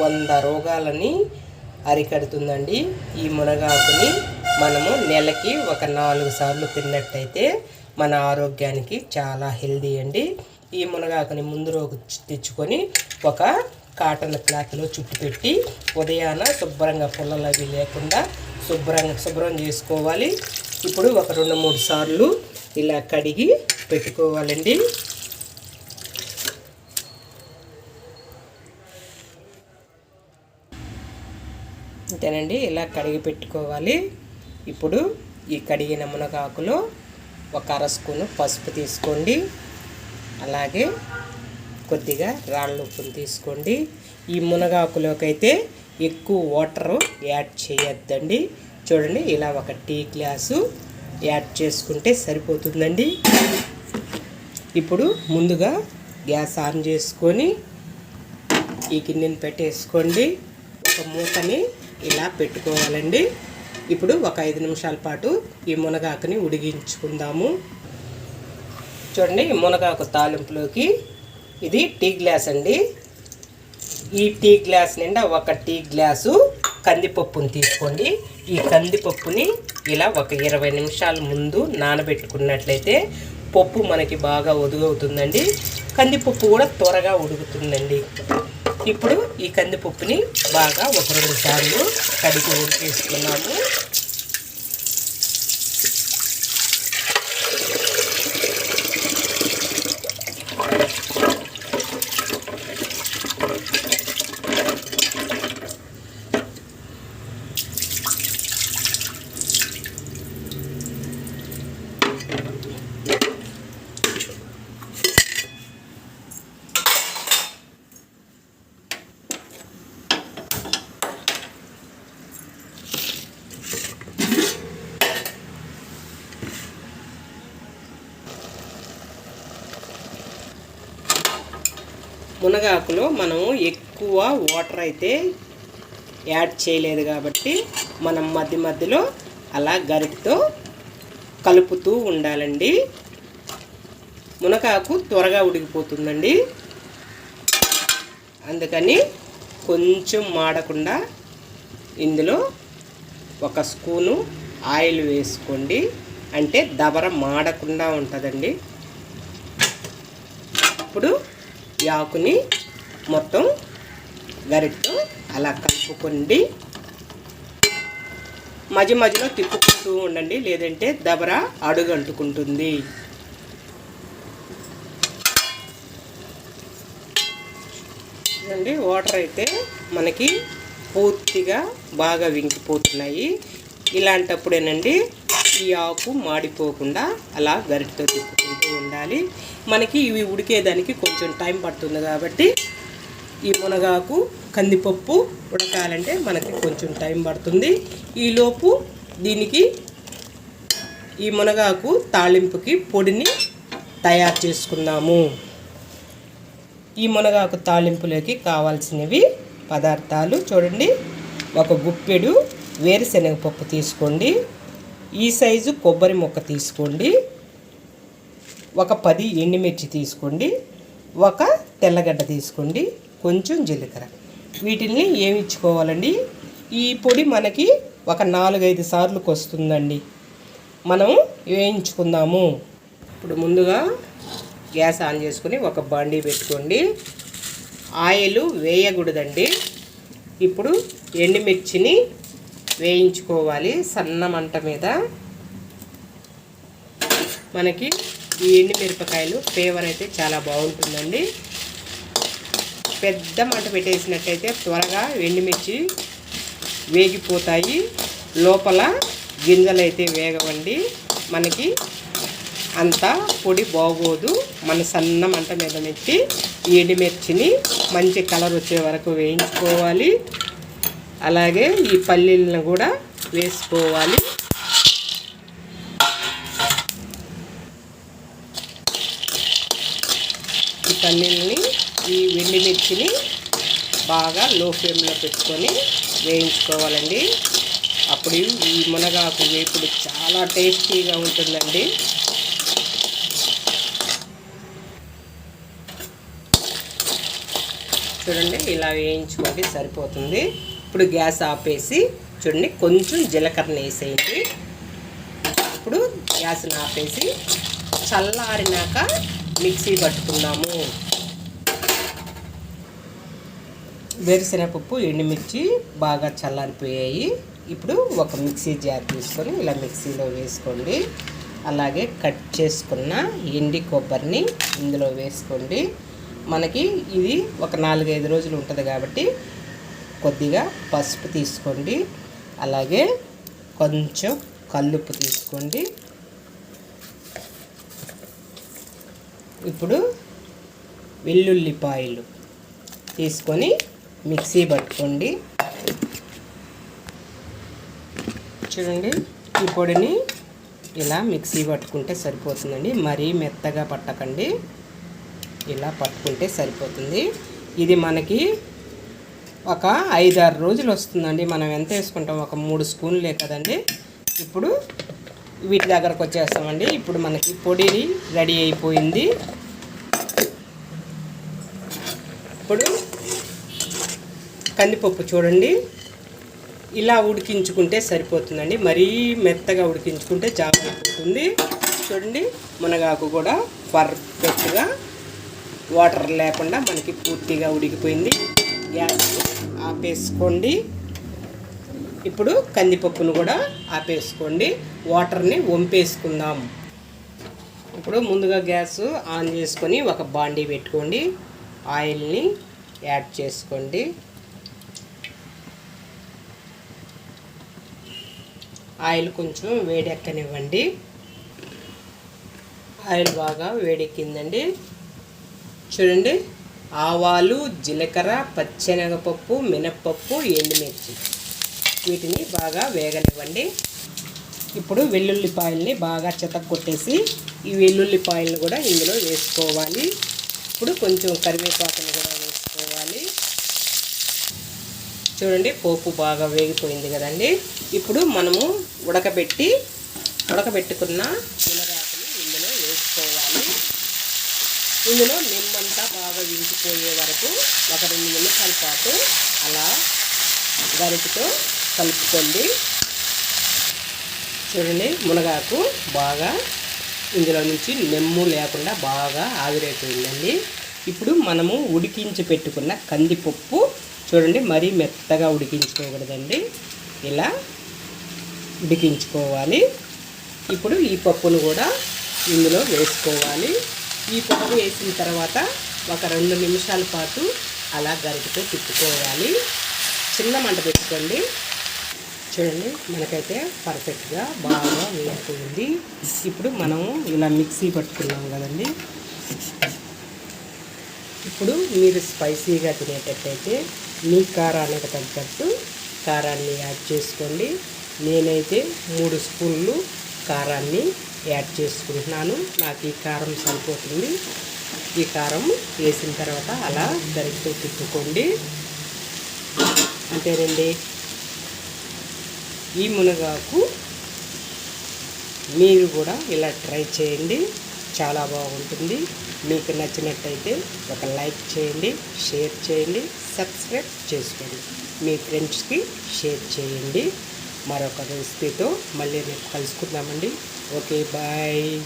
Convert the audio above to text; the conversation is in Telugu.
వంద రోగాలని అరికడుతుందండి. ఈ మునగాకుని మనము నెలకి ఒక నాలుగు సార్లు తిన్నట్టయితే మన ఆరోగ్యానికి చాలా హెల్దీ అండి. ఈ మునగాకుని ముందు రోజు తెచ్చుకొని ఒక కాటన్ క్లాత్లో చుట్టు పెట్టి ఉదయాన శుభ్రంగా పుల్లలు అవి లేకుండా శుభ్రంగా శుభ్రం చేసుకోవాలి. ఇప్పుడు ఒక రెండు మూడు సార్లు ఇలా కడిగి పెట్టుకోవాలండి. అంతేనండి ఇలా కడిగి పెట్టుకోవాలి. ఇప్పుడు ఈ కడిగిన మునగాకులో ఒక అర స్పూను పసుపు తీసుకోండి. అలాగే కొద్దిగా రాళ్ళ ఉప్పును తీసుకోండి. ఈ మునగాకులోకైతే ఎక్కువ వాటర్ యాడ్ చేయొద్దండి. చూడండి ఇలా ఒక టీ గ్లాసు యాడ్ చేసుకుంటే సరిపోతుందండి. ఇప్పుడు ముందుగా గ్యాస్ ఆన్ చేసుకొని ఈ గిన్నెని పెట్టేసుకోండి. ఒక మూతని ఇలా పెట్టుకోవాలండి. ఇప్పుడు ఒక ఐదు నిమిషాల పాటు ఈ మునగాకుని ఉడిగించుకుందాము చూడండి ఈ మునగాకు తాలింపులోకి ఇది టీ గ్లాస్ అండి. ఈ టీ గ్లాస్ నిండా ఒక టీ గ్లాసు కందిపప్పుని తీసుకోండి. ఈ కందిపప్పుని ఇలా ఒక ఇరవై నిమిషాల ముందు నానబెట్టుకున్నట్లయితే పప్పు మనకి బాగా ఒదుగవుతుందండి. కందిపప్పు కూడా త్వరగా ఉడుకుతుందండి. ఇప్పుడు ఈ కందిపప్పుని బాగా ఒక రెండు సార్లు కడిగి ఉడికేసుకున్నాము. మునగాకులో మనం ఎక్కువ వాటర్ అయితే యాడ్ చేయలేదు కాబట్టి మనం మధ్య మధ్యలో అలా గరిటితో కలుపుతూ ఉండాలండి. మునగాకు త్వరగా ఉడికిపోతుందండి. అందుకని కొంచెం మాడకుండా ఇందులో ఒక స్పూను ఆయిల్ వేసుకోండి. అంటే దబర మాడకుండా ఉంటుందండి. ఇప్పుడు ఈ ఆకుని మొత్తం గరిటతో అలా కలుపుకోండి. మధ్య మధ్యలో తిప్పుకుంటూ ఉండండి లేదంటే దబర అడుగంటుకుంటుంది. చూడండి వాటర్ అయితే మనకి పూర్తిగా బాగా వింకిపోతున్నాయి. ఇలాంటప్పుడేనండి ఈ ఆకు మాడిపోకుండా అలా గరిటతో తిప్పుకుంటూ ఉండాలి మనకి ఇవి ఉడికేదానికి కొంచెం టైం పడుతుంది కాబట్టి ఈ మునగాకు కందిపప్పు ఉడకాలంటే మనకి కొంచెం టైం పడుతుంది. ఈలోపు దీనికి ఈ మునగాకు తాళింపుకి పొడిని తయారు చేసుకుందాము. ఈ మునగాకు తాలింపులోకి కావాల్సినవి పదార్థాలు చూడండి. ఒక గుప్పెడు వేరుశనగ పప్పు తీసుకోండి. ఈ సైజు కొబ్బరి ముక్క తీసుకోండి. ఒక పది ఎండుమిర్చి తీసుకోండి ఒక తెల్లగడ్డ తీసుకోండి కొంచెం జీలకర్ర. వీటిని ఏమిచ్చుకోవాలండి ఈ పొడి మనకి ఒక నాలుగైదు సార్లకు వస్తుందండి మనం వేయించుకుందాము. ఇప్పుడు ముందుగా గ్యాస్ ఆన్ చేసుకుని ఒక బండి పెట్టుకోండి. ఆయిల్ వేయకూడదండి. ఇప్పుడు ఎండుమిర్చిని వేయించుకోవాలి సన్న మంట మీద. మనకి ఈ ఎండుమిరపకాయలు ఫ్లేవర్ అయితే చాలా బాగుంటుందండి. పెద్ద మంట పెట్టేసినట్టయితే త్వరగా ఎండుమిర్చి వేగిపోతాయి. లోపల గింజలు అయితే వేగవండి. మనకి అంత పొడి బాగోదు. మన సన్న మంట మీద నెట్టి ఈ ఎండుమిర్చిని మంచి కలర్ వచ్చే వరకు వేయించుకోవాలి. అలాగే ఈ పల్లీలను కూడా వేసుకోవాలి. పల్లీలని ఈ ఎండుమిర్చిని బాగా లో ఫ్లేమ్లో పెట్టుకొని వేయించుకోవాలండి. అప్పుడు ఈ మునగాకు వేపుడు చాలా టేస్టీగా ఉంటుందండి. చూడండి ఇలా వేయించుకోండి సరిపోతుంది. ఇప్పుడు గ్యాస్ ఆపేసి చూడండి కొంచెం జీలకర్ర వేసేయండి. ఇప్పుడు గ్యాస్ని ఆపేసి చల్లారినాక మిక్సీ పట్టుకున్నాము. వేరుశనగపప్పు ఎండుమిర్చి బాగా చల్లారిపోయాయి. ఇప్పుడు ఒక మిక్సీ జార్ తీసుకొని ఇలా మిక్సీలో వేసుకోండి. అలాగే కట్ చేసుకున్న ఎండి కొబ్బరిని ఇందులో వేసుకోండి. మనకి ఇది ఒక నాలుగైదు రోజులు ఉంటుంది కాబట్టి కొద్దిగా పసుపు తీసుకోండి. అలాగే కొంచెం కల్లుప్పు తీసుకోండి. ఇప్పుడు వెల్లుల్లిపాయలు తీసుకొని మిక్సీ పట్టుకోండి. చూడండి ఈ పొడిని ఇలా మిక్సీ పట్టుకుంటే సరిపోతుందండి. మరీ మెత్తగా పట్టకండి. ఇలా పట్టుకుంటే సరిపోతుంది. ఇది మనకి ఒక ఐదారు రోజులు వస్తుందండి. మనం ఎంత వేసుకుంటాం? ఒక మూడు స్పూన్లే కదండి. ఇప్పుడు వీటి దగ్గరకు వచ్చేస్తామండి. ఇప్పుడు మనకి పొడి రెడీ అయిపోయింది. ఇప్పుడు కందిపప్పు చూడండి. ఇలా ఉడికించుకుంటే సరిపోతుందండి. మరీ మెత్తగా ఉడికించుకుంటే జాబ్ అయిపోతుంది చూడండి మునగాకు కూడా పర్ఫెక్ట్గా వాటర్ లేకుండా మనకి పూర్తిగా ఉడికిపోయింది. గ్యాస్ ఆపేసుకోండి. ఇప్పుడు కందిపప్పును కూడా ఆపేసుకోండి. వాటర్ని వంపేసుకుందాం. ఇప్పుడు ముందుగా గ్యాస్ ఆన్ చేసుకొని ఒక బాండీ పెట్టుకోండి. ఆయిల్ని యాడ్ చేసుకోండి. ఆయిల్ కొంచెం వేడెక్కనివ్వండి. ఆయిల్ బాగా వేడెక్కిందండి. చూడండి ఆవాలు జీలకర్ర పచ్చెనగపప్పు మినప్పప్పు ఎండుమిర్చి. వీటిని బాగా వేగనివ్వండి. ఇప్పుడు వెల్లుల్లిపాయల్ని బాగా కొట్టేసి ఈ వెల్లుల్లిపాయలను కూడా ఇందులో వేసుకోవాలి. ఇప్పుడు కొంచెం కరివేపాకును కూడా వేసుకోవాలి. చూడండి పోపు బాగా వేగిపోయింది కదండి. ఇప్పుడు మనము ఉడకబెట్టి ఉడకబెట్టుకున్న మునగాకుని ఇందులో వేసుకోవాలి. ఇందులో నిమ్మంతా బాగా విరిగిపోయే వరకు ఒక రెండు నిమిషాల పాటు అలా గరిటితో కలుపుకోండి. చూడండి మునగాకు బాగా ఇందులో నుంచి నెమ్ము లేకుండా బాగా ఆవిరైపోయిందండి. ఇప్పుడు మనము ఉడికించి పెట్టుకున్న కందిపప్పు చూడండి మరీ మెత్తగా ఉడికించుకోకూడదండి. ఇలా ఉడికించుకోవాలి. ఇప్పుడు ఈ పప్పును కూడా ఇందులో వేసుకోవాలి. ఈ పప్పు వేసిన తర్వాత ఒక రెండు నిమిషాల పాటు అలా గరిటితో తిప్పుకోవాలి. చిన్న మంట పెట్టుకోండి. చూడండి మనకైతే పర్ఫెక్ట్గా బాగా వేగిపోయింది. ఇప్పుడు మనము ఇలా మిక్సీ పట్టుకున్నాం కదండి. ఇప్పుడు మీరు స్పైసీగా తినేటట్టయితే మీ కారానికి తగ్గట్టు కారాన్ని యాడ్ చేసుకోండి. నేనైతే మూడు స్పూన్లు కారాన్ని యాడ్ చేసుకుంటున్నాను. నాకు ఈ కారం సరిపోతుంది. ఈ కారం వేసిన తర్వాత అలా గరిటతో తిప్పుకోండి. అంతేనండి. ఈ మునగాకు మీరు కూడా ఇలా ట్రై చేయండి. చాలా బాగుంటుంది. మీకు నచ్చినట్టయితే ఒక లైక్ చేయండి షేర్ చేయండి సబ్స్క్రైబ్ చేసుకోండి. మీ ఫ్రెండ్స్కి షేర్ చేయండి. మరొక రెసిపీతో మళ్ళీ రేపు కలుసుకుందామండి. Okay bye.